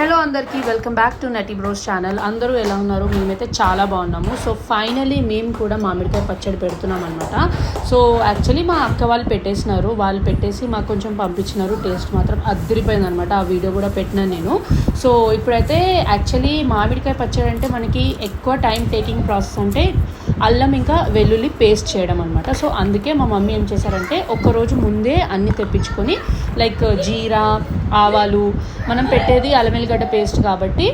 Hello అందరికీ welcome back to నటి bros channel అందరూ ఎలా ఉన్నారు? మేమైతే చాలా బాగున్నాము. సో ఫైనలీ మేము కూడా మామిడికాయ పచ్చడి పెడుతున్నాం అనమాట సో యాక్చువల్లీ మా అక్క వాళ్ళు పెట్టేసినారు. వాళ్ళు పెట్టేసి మాకు కొంచెం పంపించినారు. టేస్ట్ మాత్రం అద్దరిపోయింది అనమాట ఆ వీడియో కూడా పెట్టినా నేను. సో ఇప్పుడైతే యాక్చువల్లీ మామిడికాయ పచ్చడి అంటే మనకి ఎక్కువ టైం టేకింగ్ ప్రాసెస్ అంటే అల్లం ఇంకా వెల్లుల్లి పేస్ట్ చేయడం అనమాట సో అందుకే మా మమ్మీ ఏం చేశారంటే ఒక్కరోజు ముందే అన్ని తెప్పించుకొని లైక్ జీరా ఆవాలు మనం పెట్టేది అల్లం వెల్లిగడ్డ పేస్ట్ కాబట్టి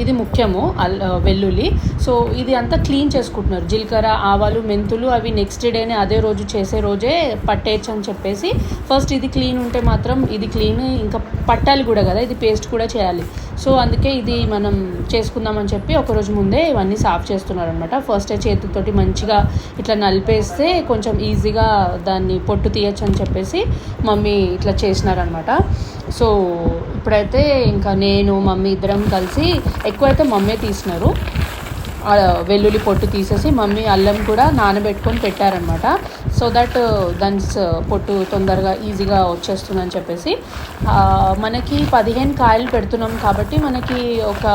ఇది ముఖ్యము అల్ వెల్లుల్లి. సో ఇది అంతా క్లీన్ చేసుకుంటున్నారు. జీలకర్ర ఆవాలు మెంతులు అవి నెక్స్ట్ డేనే అదే రోజు చేసే రోజే పట్టేయచ్చు అని చెప్పేసి ఫస్ట్ ఇది క్లీన్ ఉంటే మాత్రం ఇది క్లీన్ ఇంకా పట్టాలి కూడా కదా ఇది పేస్ట్ కూడా చేయాలి. సో అందుకే ఇది మనం చేసుకుందామని చెప్పి ఒకరోజు ముందే ఇవన్నీ సాఫ్ చేస్తున్నారు అనమాట ఫస్ట్ చేతితోటి మంచిగా ఇట్లా నలిపేస్తే కొంచెం ఈజీగా దాన్ని పొట్టు తీయచ్చు అని చెప్పేసి మమ్మీ ఇట్లా చేసినారనమాట సో ఇప్పుడైతే ఇంకా నేను మమ్మీ ఇద్దరం కలిసి ఎక్కువైతే మమ్మీ తీసినారు. వెల్లుల్లి పొట్టు తీసేసి మమ్మీ అల్లం కూడా నానబెట్టుకొని పెట్టారనమాట సో దట్ దాని uh, uh, పొట్టు తొందరగా ఈజీగా వచ్చేస్తుందని చెప్పేసి. మనకి పదిహేను కాయలు పెడుతున్నాం కాబట్టి మనకి ఒక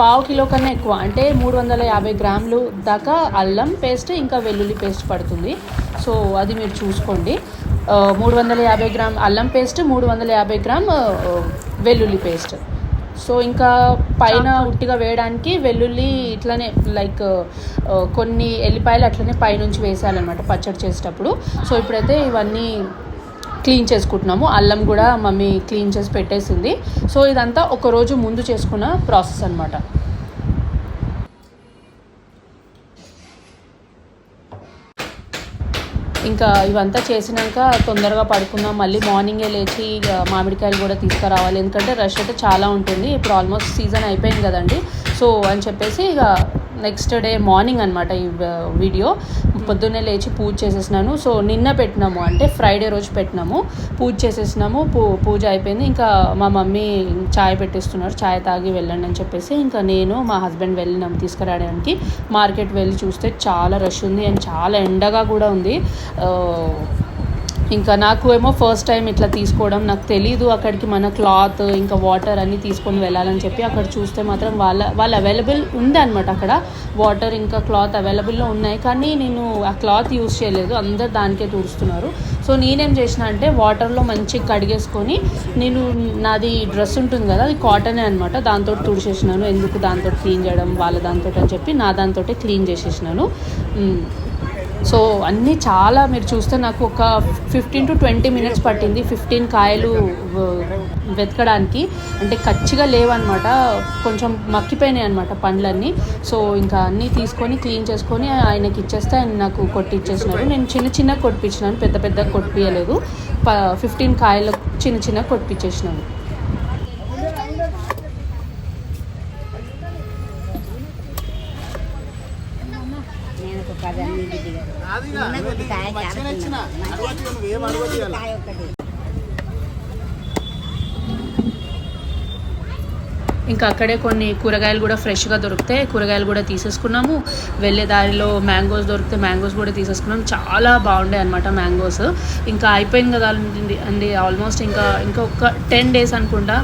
పావు కిలో కన్నా ఎక్కువ అంటే మూడు వందల యాభై గ్రాములు దాకా అల్లం పేస్ట్ ఇంకా వెల్లుల్లి పేస్ట్ పడుతుంది. సో అది మీరు చూసుకోండి. Uh, మూడు వందల యాభై గ్రామ్ అల్లం పేస్ట్ మూడు వందల యాభై గ్రామ్ వెల్లుల్లి పేస్ట్. సో ఇంకా పైన ఉట్టిగా వేయడానికి వెల్లుల్లి ఇట్లనే లైక్ ఆ, కొన్ని ఎల్లిపాయలు అట్లనే పైనుంచి వేసేయాలన్నమాట పచ్చడి చేసేటప్పుడు. సో ఇప్పుడైతే ఇవన్నీ క్లీన్ చేసుకుంటున్నాము. అల్లం కూడా మమ్మీ క్లీన్ చేసి పెట్టేసింది. సో ఇదంతా ఒక రోజు ముందు చేసుకున్న ప్రాసెస్ అనమాట ఇంకా ఇవంతా చేసినాక తొందరగా పడుకున్నాం మళ్ళీ మార్నింగే లేచి ఇక మామిడికాయలు కూడా తీసుకురావాలి. ఎందుకంటే రష్ అయితే చాలా ఉంటుంది. ఇప్పుడు ఆల్మోస్ట్ సీజన్ అయిపోయింది కదండి. సో అని చెప్పేసి ఇక నెక్స్ట్ డే మార్నింగ్ అనమాట ఈ వీడియో పొద్దున్నే లేచి పూజ చేసేసినాను. సో నిన్న పెట్టినాము. అంటే ఫ్రైడే రోజు పెట్టినాము. పూజ చేసేసినాము. పూ పూజ అయిపోయింది. ఇంకా మా మమ్మీ చాయ్ పెట్టిస్తున్నారు. చాయ్ తాగి వెళ్ళండి అని చెప్పేసి ఇంకా నేను మా హస్బెండ్ వెళ్ళినాము తీసుకురావడానికి. మార్కెట్ వెళ్ళి చూస్తే చాలా రష్ ఉంది. అండ్ చాలా ఎండగా కూడా ఉంది. ఇంకా నాకు ఏమో ఫస్ట్ టైం ఇట్లా తీసుకోవడం నాకు తెలీదు అక్కడికి మన క్లాత్ ఇంకా వాటర్ అన్నీ తీసుకొని వెళ్ళాలని చెప్పి అక్కడ చూస్తే మాత్రం వాళ్ళ వాళ్ళు అవైలబుల్ ఉంది అనమాట అక్కడ. వాటర్ ఇంకా క్లాత్ అవైలబుల్లో ఉన్నాయి. కానీ నేను ఆ క్లాత్ యూజ్ చేయలేదు. అందరు దానికే తుడుస్తున్నారు సో నేనేం చేసిన అంటే వాటర్లో మంచిగా కడిగేసుకొని నేను నాది డ్రెస్ ఉంటుంది కదా అది కాటనే అనమాట దాంతో తుడిచేసినాను. ఎందుకు దాంతో క్లీన్ చేయడం వాళ్ళ దాంతో అని చెప్పి నా దాంతో క్లీన్ చేసేసినాను. సో అన్నీ చాలా మీరు చూస్తే నాకు ఒక ఫిఫ్టీన్ టు ట్వంటీ మినిట్స్ పట్టింది ఫిఫ్టీన్ కాయలు వెతకడానికి. అంటే కచ్చిగా లేవన్నమాట కొంచెం మక్కిపోయినాయి అనమాట పండ్లన్నీ. సో ఇంకా అన్నీ తీసుకొని క్లీన్ చేసుకొని ఆయనకి ఇచ్చేస్తే ఆయన నాకు కొట్టిచ్చేసినారు. నేను చిన్న చిన్న కొట్టించినాను పెద్ద పెద్ద కొట్టియలేదు ప ఫిఫ్టీన్ కాయలు చిన్న చిన్న కొట్టించేసినాను నేను ఒక పది అన్ని దిగారు నాదిగా ఉన్నది ఒక కాయ మంచిగా ఇచ్చిన చాలా ఇంకా అక్కడే కొన్ని కూరగాయలు కూడా ఫ్రెష్గా దొరికితే కూరగాయలు కూడా తీసేసుకున్నాము. వెళ్ళే దారిలో మ్యాంగోస్ దొరికితే మ్యాంగోస్ కూడా తీసేసుకున్నాం. చాలా బాగుండే అనమాట మ్యాంగోస్. ఇంకా అయిపోయింది కదా అండి ఆల్మోస్ట్ ఇంకా ఇంకా ఒక టెన్ డేస్ అనుకుంటా.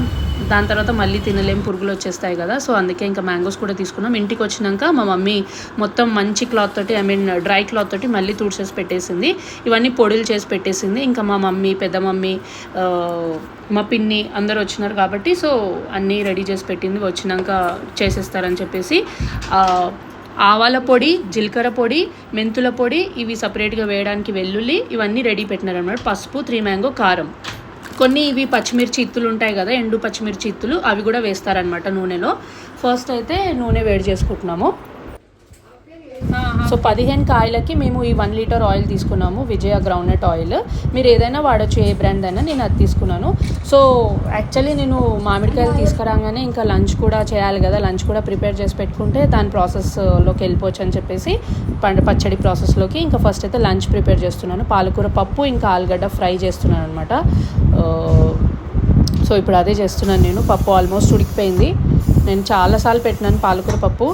దాని తర్వాత మళ్ళీ తినలేం పురుగులు వచ్చేస్తాయి కదా. సో అందుకే ఇంకా మ్యాంగోస్ కూడా తీసుకున్నాం. ఇంటికి వచ్చినాక మా మమ్మీ మొత్తం మంచి క్లాత్ తోటి ఐ మీన్ డ్రై క్లాత్ తోటి మళ్ళీ తుడిచేసి పెట్టేసింది. ఇవన్నీ పొడులు చేసి పెట్టేసింది. ఇంకా మా మమ్మీ పెద్ద మమ్మీ మా పిన్ని అందరు వచ్చినారు కాబట్టి సో అన్నీ రెడీ చేసి పెట్టింది. వచ్చినాక చేసేస్తారని చెప్పేసి ఆవాల పొడి జీలకర్ర పొడి మెంతుల పొడి ఇవి సపరేట్గా వేయడానికి వెల్లుల్లి ఇవన్నీ రెడీ పెట్టినారన్నమాట. పసుపు త్రీ మ్యాంగో కారం. కొన్ని ఇవి పచ్చిమిర్చి ఇత్తులు ఉంటాయి కదా ఎండు పచ్చిమిర్చి ఇత్తులు అవి కూడా వేస్తారనమాట నూనెలో. ఫస్ట్ అయితే నూనె వేడి చేసుకుంటున్నాము. సో పదిహేను కాయలకి మేము ఈ వన్ లీటర్ ఆయిల్ తీసుకున్నాము విజయ గ్రౌండ్నట్ ఆయిల్. మీరు ఏదైనా వాడచ్చు ఏ బ్రాండ్ అయినా నేను అది తీసుకున్నాను. సో యాక్చువల్లీ నేను మామిడికాయలు తీసుకురాగానే ఇంకా లంచ్ కూడా చేయాలి కదా లంచ్ కూడా ప్రిపేర్ చేసి పెట్టుకుంటే దాని ప్రాసెస్లోకి వెళ్ళిపోవచ్చు అని చెప్పేసి పండు పచ్చడి ప్రాసెస్లోకి ఇంకా ఫస్ట్ అయితే లంచ్ ప్రిపేర్ చేస్తున్నాను. పాలకూర పప్పు ఇంకా ఆలుగడ్డ ఫ్రై చేస్తున్నాను అనమాట సో ఇప్పుడు అదే చేస్తున్నాను నేను. పప్పు ఆల్మోస్ట్ ఉడికిపోయింది. నేను చాలాసార్లు పెట్టినాను పాలకూర పప్పు.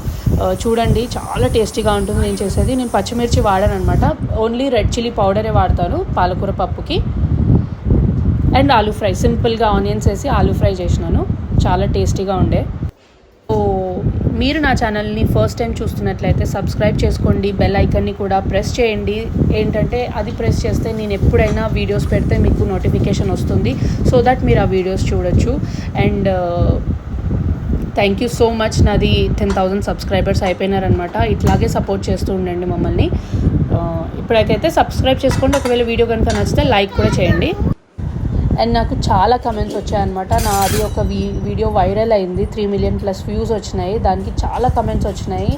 చూడండి చాలా టేస్టీగా ఉంటుంది నేను చేసేది. నేను పచ్చిమిర్చి వాడాను అనమాట ఓన్లీ రెడ్ చిల్లీ పౌడరే వాడతాను పాలకూర పప్పుకి. అండ్ ఆలూ ఫ్రై సింపుల్గా ఆనియన్స్ వేసి ఆలూ ఫ్రై చేసినాను. చాలా టేస్టీగా ఉండే. ఓ మీరు నా ఛానల్ని ఫస్ట్ టైం చూస్తున్నట్లయితే సబ్స్క్రైబ్ చేసుకోండి. బెల్ ఐకన్ని కూడా ప్రెస్ చేయండి. ఏంటంటే అది ప్రెస్ చేస్తే నేను ఎప్పుడైనా వీడియోస్ పెడితే మీకు నోటిఫికేషన్ వస్తుంది. సో దట్ మీరు ఆ వీడియోస్ చూడొచ్చు. And thank you so much నాది టెన్ థౌజండ్ సబ్స్క్రైబర్స్ అయిపోయినారనమాట. ఇట్లాగే సపోర్ట్ చేస్తూ ఉండండి మమ్మల్ని. ఇప్పుడైతే సబ్స్క్రైబ్ చేసుకోండి. ఒకవేళ వీడియో కనుక నచ్చితే లైక్ కూడా చేయండి. అండ్ నాకు చాలా కమెంట్స్ వచ్చాయన్నమాట. నాది ఒక వీ వీడియో వైరల్ అయింది. త్రీ మిలియన్ ప్లస్ వ్యూస్ వచ్చినాయి. దానికి చాలా కమెంట్స్ వచ్చినాయి.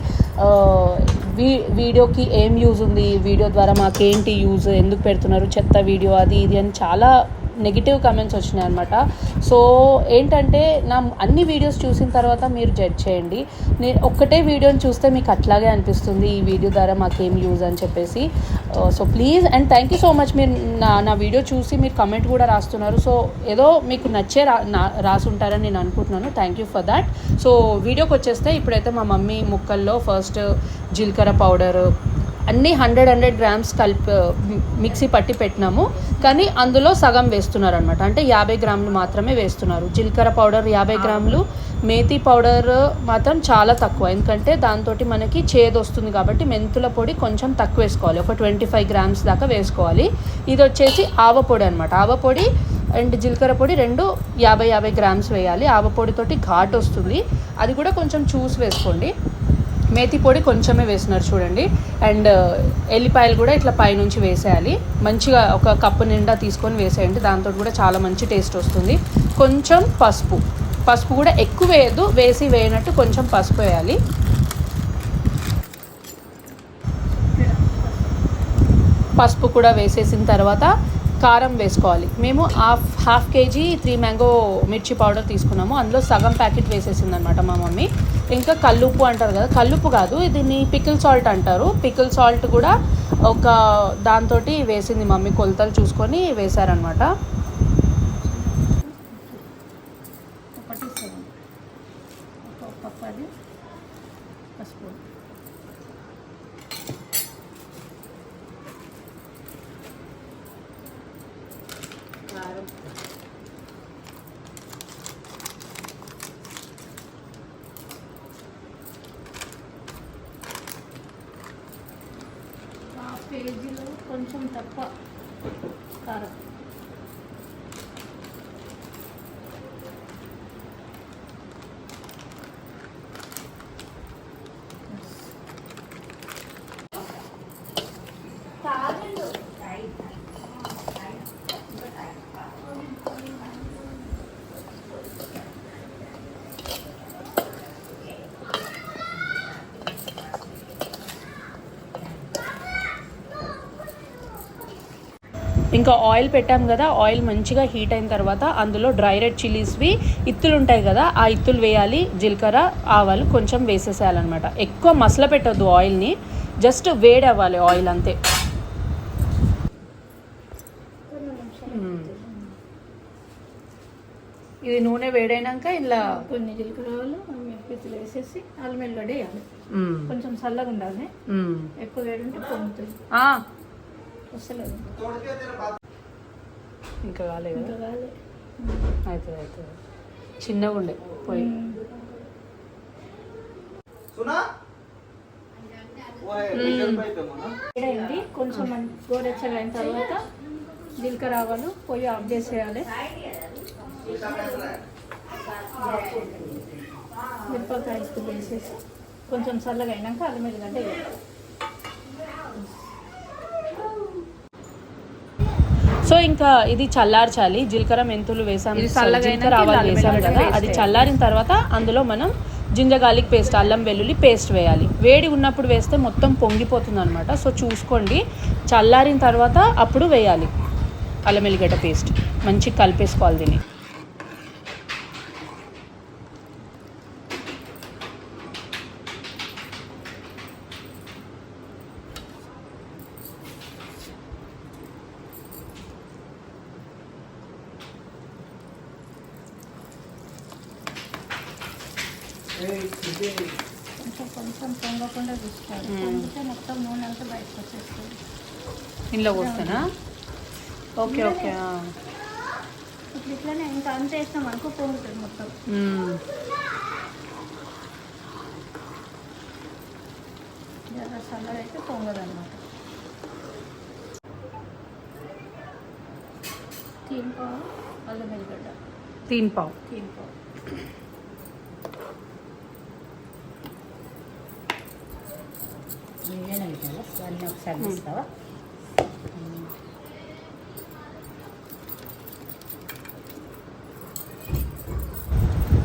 వీ వీడియోకి ఏం యూజ్ ఉంది? వీడియో ద్వారా మాకేంటి యూజ్ ఎందుకు పెడుతున్నారు? చెత్త వీడియో అది ఇది అని చాలా నెగిటివ్ కమెంట్స్ వచ్చినాయి అనమాట సో ఏంటంటే నా అన్ని వీడియోస్ చూసిన తర్వాత మీరు జడ్జ్ చేయండి. నేను ఒక్కటే వీడియోని చూస్తే మీకు అట్లాగే అనిపిస్తుంది ఈ వీడియో ద్వారా మాకేం యూజ్ అని చెప్పేసి. So please and thank you so much మీరు నా నా వీడియో చూసి మీరు కమెంట్ కూడా రాస్తున్నారు. సో ఏదో మీకు నచ్చే రా రాసుంటారని నేను అనుకుంటున్నాను. Thank you for that so వీడియోకి వచ్చేస్తే ఇప్పుడైతే మా మమ్మీ ముక్కల్లో ఫస్ట్ జీలకర్ర పౌడర్ అన్నీ హండ్రెడ్ హండ్రెడ్ గ్రామ్స్ కలిపి మిక్సీ పట్టి పెట్టినాము. కానీ అందులో సగం వేస్తున్నారు అనమాట అంటే యాభై గ్రాములు మాత్రమే వేస్తున్నారు. జీలకర్ర పౌడర్ యాభై గ్రాములు మేతి పౌడర్ మాత్రం చాలా తక్కువ. ఎందుకంటే దాంతో మనకి చేదు వస్తుంది కాబట్టి మెంతుల పొడి కొంచెం తక్కువ వేసుకోవాలి. ఒక ట్వంటీ ఫైవ్ గ్రామ్స్ దాకా వేసుకోవాలి. ఇది వచ్చేసి ఆవ పొడి అనమాట ఆవ పొడి అండ్ జీలకర్ర పొడి రెండు యాభై యాభై గ్రామ్స్ వేయాలి. ఆవ పొడితోటి ఘాట్ వస్తుంది. అది కూడా కొంచెం చూసి వేసుకోండి. మేతి పొడి కొంచెమే వేసినారు చూడండి. అండ్ uh, ఎల్లిపాయలు కూడా ఇట్లా పైనుంచి వేసేయాలి. మంచిగా ఒక కప్పు నిండా తీసుకొని వేసేయండి. దాంతో కూడా చాలా మంచి టేస్ట్ వస్తుంది. కొంచెం పసుపు. పసుపు కూడా ఎక్కువ వేయద్దు. వేసి వేయనట్టు కొంచెం పసుపు వేయాలి. పసుపు కూడా వేసేసిన తర్వాత కారం వేసుకోవాలి. మేము half half KG three mango మిర్చి పౌడర్ తీసుకున్నాము. అందులో సగం ప్యాకెట్ వేసేసింది అనమాట మా మమ్మీ. ఇంకా కల్లుప్పు అంటారు కదా కల్లుప్పు కాదు దీన్ని పికిల్ సాల్ట్ అంటారు. పికిల్ సాల్ట్ కూడా ఒక దాంతో వేసింది మమ్మీ కొలతలు చూసుకొని వేశారనమాట ఒకటి సెవెన్ ఒక కప్ అది పసుపు కారం హాఫ్ కేజీలో కొంచెం తక్కువ కారం ఇంకా ఆయిల్ పెట్టాం కదా ఆయిల్ మంచిగా హీట్ అయిన తర్వాత అందులో డ్రై రెడ్ చిల్లీస్వి ఇత్తులు ఉంటాయి కదా ఆ ఇత్తులు వేయాలి జీలకర్ర ఆవాలు కొంచెం వేసేసేయాలన్నమాట ఎక్కువ మసల పెట్టొద్దు ఆయిల్ని జస్ట్ వేడి అవ్వాలి ఆయిల్ అంతే. ఇది నూనె వేడైనాక ఇలా కొన్ని జీలకర్ర ఆవాలు మిరపకాయలు వేసేసి అల్లం వెల్లుల్లి వేయాలి. కొంచెం చల్లగా ఉండాలి. ఎక్కువ వేడుంటే పొంగుతుంది ఆ, ఇంకా కాలేదు అయితే అయితే చిన్నగా ఉండే పోయి. కొంచెం గోరెచ్చగా అయిన తర్వాత జీలకర్ర ఆవాలు పొయ్యి ఆఫ్ చేసేయాలి. మిరపకాయ వేసేసి కొంచెం చల్లగా అయినాక అల్లం వేయాలి. సో ఇంకా ఇది చల్లార్చాలి. జీలకర్ర మెంతులు వేసాం. ఇది చల్లగా జీలకర్ర ఆవాలు వేసాం కదా. అది చల్లారిన తర్వాత అందులో మనం జింజర్ గార్లిక్ పేస్ట్ అల్లం వెల్లుల్లి పేస్ట్ వేయాలి. వేడి ఉన్నప్పుడు వేస్తే మొత్తం పొంగిపోతుంది అనమాట సో చూసుకోండి. చల్లారిన తర్వాత అప్పుడు వేయాలి. అల్లం వెల్లిగడ్డ పేస్ట్. మంచిగా కలిపేసుకోవాలి దీన్ని. కొంచెం కొంచెం పొంగకుండా చూస్తారు పొంగితే మొత్తం నూనె అంతా బయటకు ఇంట్లో పోస్తానా? ఓకే ఓకే ఇప్పుడు ఇట్లానే ఇంకా అంత వేస్తాం అనుకో పొంగుతుంది మొత్తం. జర సల్లడైతే పొంగదు అనమాట తీన్ పావు అల్లం వెల్లిగడ్డ. తీన్ పావు. తీన్ పావు. అన్నీ ఒకసారి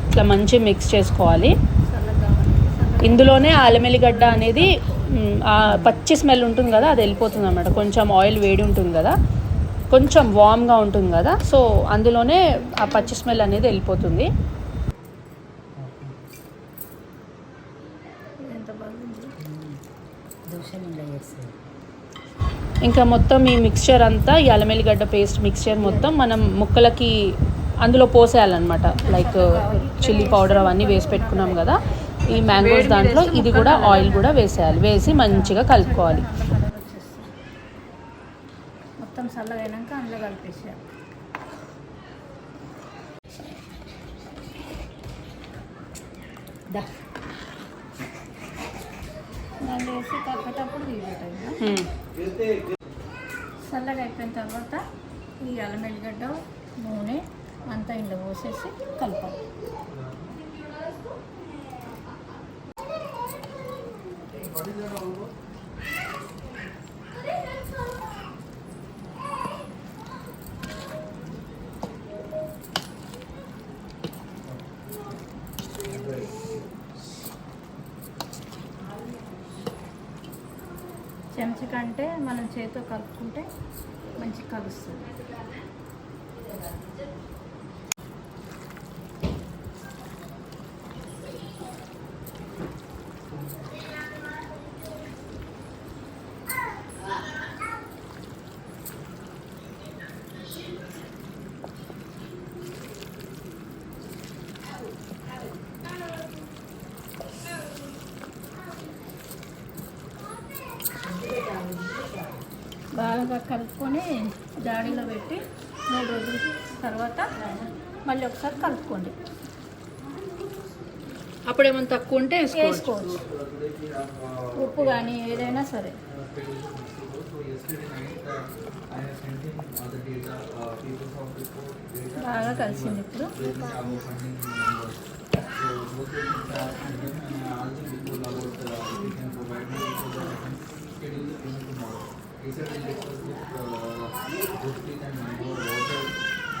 ఇట్లా మంచి మిక్స్ చేసుకోవాలి. ఇందులోనే ఆలమెల్లిగడ్డ అనేది పచ్చి స్మెల్ ఉంటుంది కదా అది వెళ్ళిపోతుంది అనమాట కొంచెం ఆయిల్ వేడి ఉంటుంది కదా కొంచెం వామ్గా ఉంటుంది కదా సో అందులోనే ఆ పచ్చి స్మెల్ అనేది వెళ్ళిపోతుంది ఎంత బాగుంది దోశ నిండా చేస్తుంది ఇంకా మొత్తం ఈ మిక్స్చర్ అంతా ఈ అల్లమెల్లిగడ్డ పేస్ట్ మిక్స్చర్ మొత్తం మనం ముక్కలకి అందులో పోసేయాలన్నమాట. లైక్ చిల్లీ పౌడర్ అవన్నీ వేసి పెట్టుకున్నాం కదా ఈ మ్యాంగోస్ దాంట్లో ఇది కూడా ఆయిల్ కూడా వేసేయాలి. వేసి మంచిగా కలుపుకోవాలి. మొత్తం చల్లగా అయినాక అందులో కలిపేసేయాలి. దాన్ని వేసి చల్లగా అయిపోయిన తర్వాత ఈ అల్లం వెల్లిగడ్డ నూనె అంతా ఇంట్లో పోసేసి కలపాలి మంచి కంటే మనం చేతితో కలుపుకుంటే మంచి కలుస్తుంది బాగా కలుపుకొని జాడీలో పెట్టి మూడు రోజుల తర్వాత మళ్ళీ ఒకసారి కలుపుకోండి. అప్పుడు ఏమైనా తక్కువ ఉంటే వేసుకోవచ్చు. ఉప్పు కానీ ఏదైనా సరే. బాగా కలిసింది ఇప్పుడు.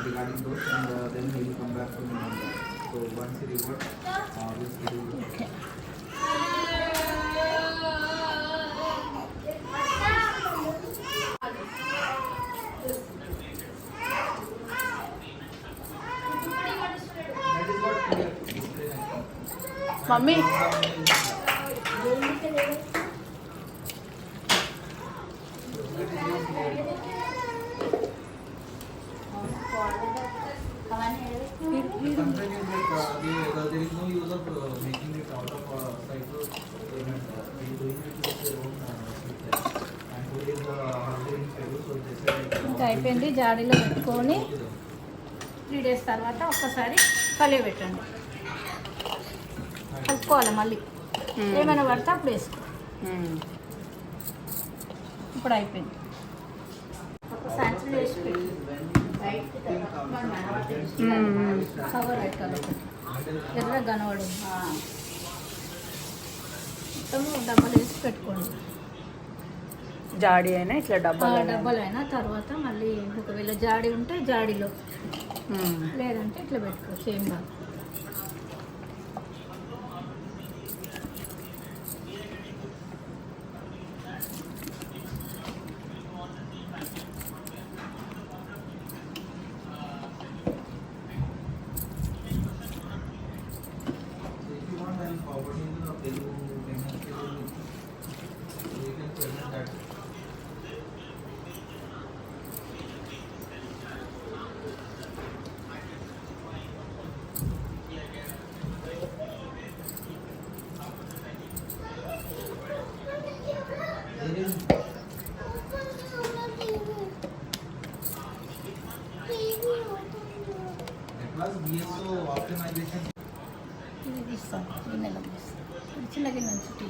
Regarding those and uh, then he will come back to me on that. So once he reverts, uh, we'll schedule. అయిపోయింది. జాడీలో పెట్టుకొని త్రీ డేస్ తర్వాత ఒక్కసారి కలిగి పెట్టండి. కలుపుకోవాలి మళ్ళీ. ఏమైనా పడితే అప్పుడు వేసుకో. ఇప్పుడు అయిపోయింది. ఒక సాయంత్రం వేసి పెట్టు. కవర్ పెట్టాలి ఎర్ర కనబడు మొత్తము డబ్బాలు వేసి పెట్టుకోండి. జాడీ అయినా ఇట్లా డబ్బాలు అయినా. డబ్బాలు అయినా తర్వాత మళ్ళీ ఒకవేళ జాడీ ఉంటే జాడీలో. లేదంటే ఇట్లా పెట్టుకోవచ్చు ఏం కాదు If you want, I will forward you the Telugu payment schedule. So you can present that. There is Atlas BSO optimization ఇది తీస్తాను గిన్నెలో తీస్తాను ఇది చిన్న గిన్నె నుంచి టీ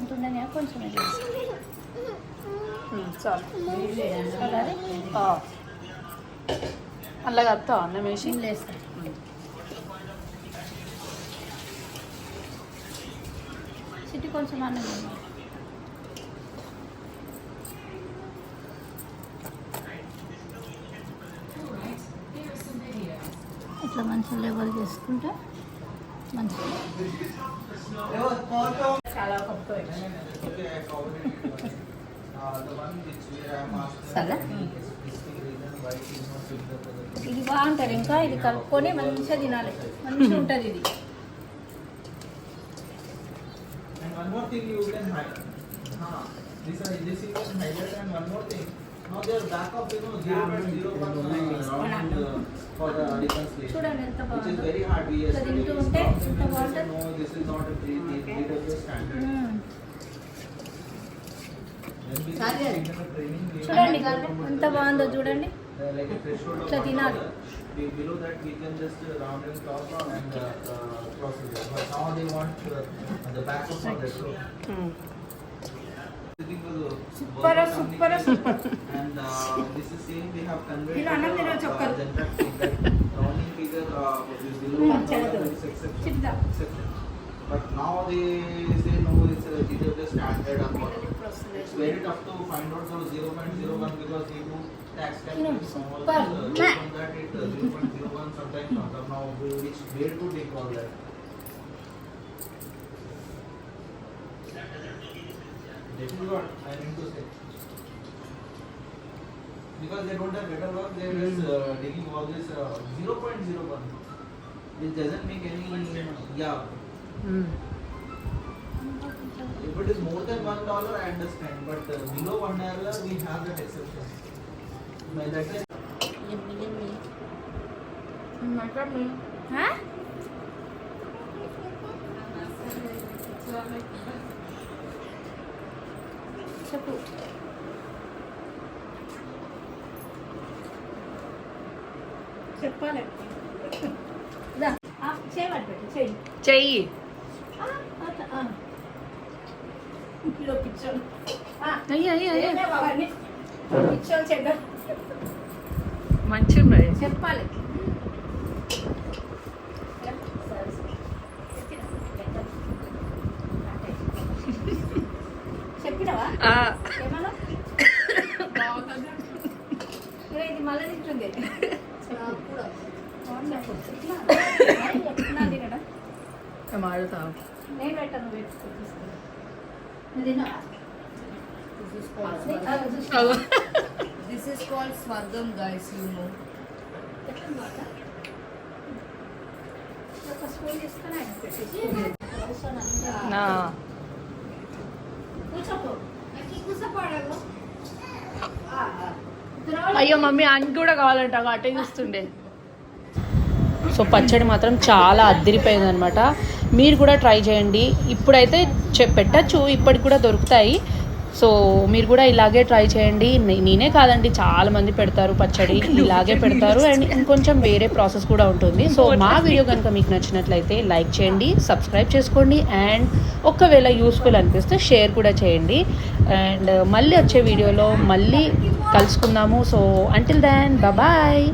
ఉంటుండనే కొంచెం ఇది వేస్తాను. ఉమ్, చాలు అలాగే ఆ. అలా కలుపుతావా అన్నం వేసి నీళ్ళు వేస్తా చిట్టి కొంచెం అన్నం వేయండి. ఇట్లా మంచిగా లెవెల్ చేసుకుంటే మంచిగా చాలా గొప్ప Okay, I forwarded it to you. Uh, the one which we are asking. Sala? is specific reason why it is not picked up for the. ఇది బాగుంటుంది ఇంకా ఇది కలుపుకొని మంచిగా తినాలి. మంచిగా ఉంటుంది ఇది And one more thing you can hide. Huh. This, uh, this you can highlight and one more thing. Now they are back of you know zero point zero one uh, round uh, for the reconciliation. Which is very hard. We yesterday we stopped and said, no, this is not a three DW standard. we చూడండి ఎంత బాగుందో చూడండి Uh, like a threshold of ఇట్లా one తినాలి. dollar. Be- Below that, we can just uh, round and top and uh, uh, process it. But now they want uh, the back of the threshold. Um. Sitting for the Super, work super, communication. And uh, this is same, they have converted. మీరు అన్నం uh, తినొచ్చు uh, ఒక్కరు. then that thing, that rounding figure uh, which is below Hmm, very tough to find out those 0.01 because we do tax calculations from all Super. uh, on that it uh, 0.01 sometimes up now which where to take all that. That is what I mean to say. Because they don't have better work, they are just uh, taking all this uh, 0.01. Which doesn't make any, yeah, um. If it is more than one dollar, I understand, but uh, below one dollar, we have that exception. By that time, ఆ? చెప్పు చెప్పాలి దా, ఆ, చేయమని పెట్టు చెయ్యి చెయ్యి ఆ, అట్లా, ఆ. ఇదిగో పిచ్చోడు. ఆ, అయ్యి అయ్యి అయ్యి. మంచిగా ఉన్నాయి చెప్పాలి. చెప్పినవా? ఇది మళ్ళీ తింటుంది. నేను పెట్టాను పెట్టుకో ఆ. కూర్చోపో. ఎక్కి కూర్చోపోవడము. ఆ, ఆ. తినవాలా? అయ్యో మమ్మీ అంటి కూడా కావాలంట అటే చూస్తుండే సో పచ్చడి మాత్రం చాలా అద్దరిపోయింది అనమాట మీరు కూడా ట్రై చేయండి ఇప్పుడైతే చె- పెట్టచ్చు ఇప్పటికి కూడా దొరుకుతాయి సో మీరు కూడా ఇలాగే ట్రై చేయండి. నేనే కాదండి చాలా మంది పెడతారు పచ్చడి ఇలాగే పెడతారు. అండ్ ఇంకొంచెం వేరే ప్రాసెస్ కూడా ఉంటుంది. సో మా వీడియో కనుక మీకు నచ్చినట్లయితే లైక్ చేయండి సబ్స్క్రైబ్ చేసుకోండి అండ్ ఒకవేళ యూస్ఫుల్ అనిపిస్తే షేర్ కూడా చేయండి. అండ్ మళ్ళీ వచ్చే వీడియోలో మళ్ళీ కలుసుకుందాము. So until then bye